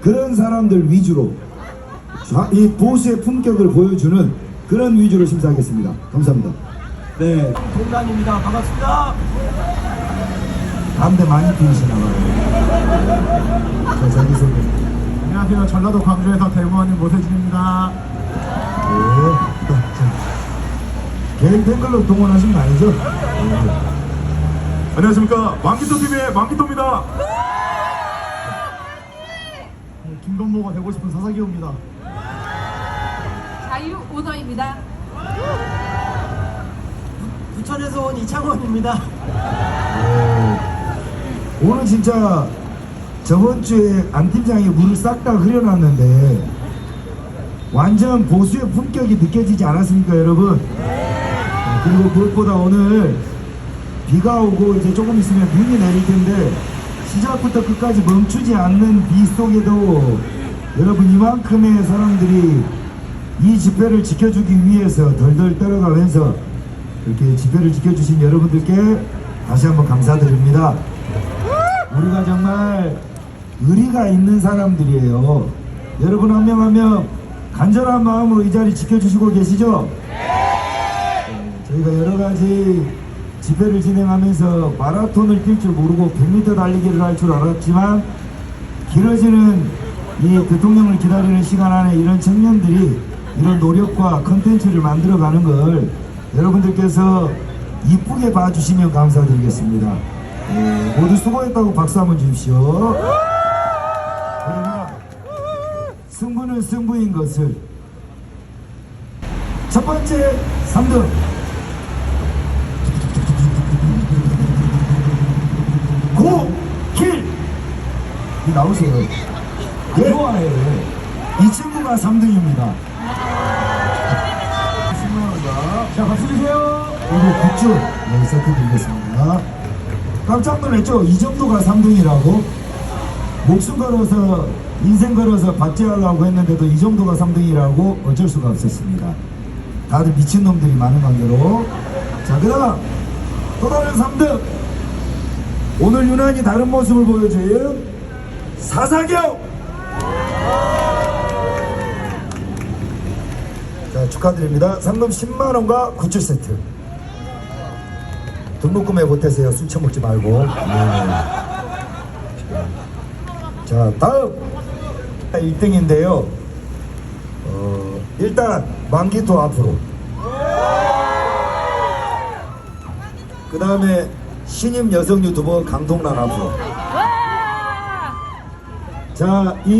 그런 사람들 위주로 좌- 이 보수의 품격을 보여주는 그런 위주로 심사하겠습니다. 감사합니다. 네, 동단입니다. 반갑습니다. 담배 많이 피우시나 봐요. 자, 자기소개. 안녕하세요. 전라도 광주에서 대무하는 모세진입니다. 네. 개인 팬클럽 동원하신 거 아니죠? 안녕하십니까. 망키토 TV의 망키토입니다. 김건모가 되고 싶은 사사기호입니다. 자유 오너입니다. 부천에서 온 이창원입니다. 오늘 진짜 저번 주에 안 팀장이 물을 싹 다 흐려놨는데 완전 보수의 품격이 느껴지지 않았습니까 여러분? 어, 그리고 무엇보다 오늘 비가 오고 이제 조금 있으면 눈이 내릴 텐데 시작부터 끝까지 멈추지 않는 비 속에도 여러분 이만큼의 사람들이 이 집회를 지켜주기 위해서 덜덜 떨어가면서 이렇게 집회를 지켜주신 여러분들께 다시 한번 감사드립니다. 우리가 정말 의리가 있는 사람들이에요. 여러분 한 명 한 명 간절한 마음으로 이 자리 지켜주시고 계시죠? 네, 저희가 여러 가지 집회를 진행하면서 마라톤을 뛸 줄 모르고 100m 달리기를 할 줄 알았지만 길어지는 이 대통령을 기다리는 시간 안에 이런 청년들이 이런 노력과 컨텐츠를 만들어가는 걸 여러분들께서 이쁘게 봐주시면 감사드리겠습니다. 네, 모두 수고했다고 박수 한번 주십시오. 그러나 승부는 승부인 것을 첫 번째 3등 고길 이 나오세요. 예? 좋아해요. 이 친구가 3등입니다. 10만원과 자, 박수 주세요. 그리고 굿즈 네, 세트 드리겠습니다. 깜짝 놀랐죠? 이 정도가 3등이라고? 목숨 걸어서 인생 걸어서 박제하려고 했는데도 이 정도가 3등이라고 어쩔 수가 없었습니다. 다들 미친놈들이 많은 관계로 자 그 다음 또 다른 3등 오늘 유난히 다른 모습을 보여준 사사경 자 축하드립니다. 상금 10만원과 굿즈 세트 등록금에 보태세요. 술 처먹지 말고. 네. 자, 다음 1등인데요. 어, 일단 만기토 앞으로. 그 다음에 신임 여성 유튜버 강동란 앞으로. 와! 자, 이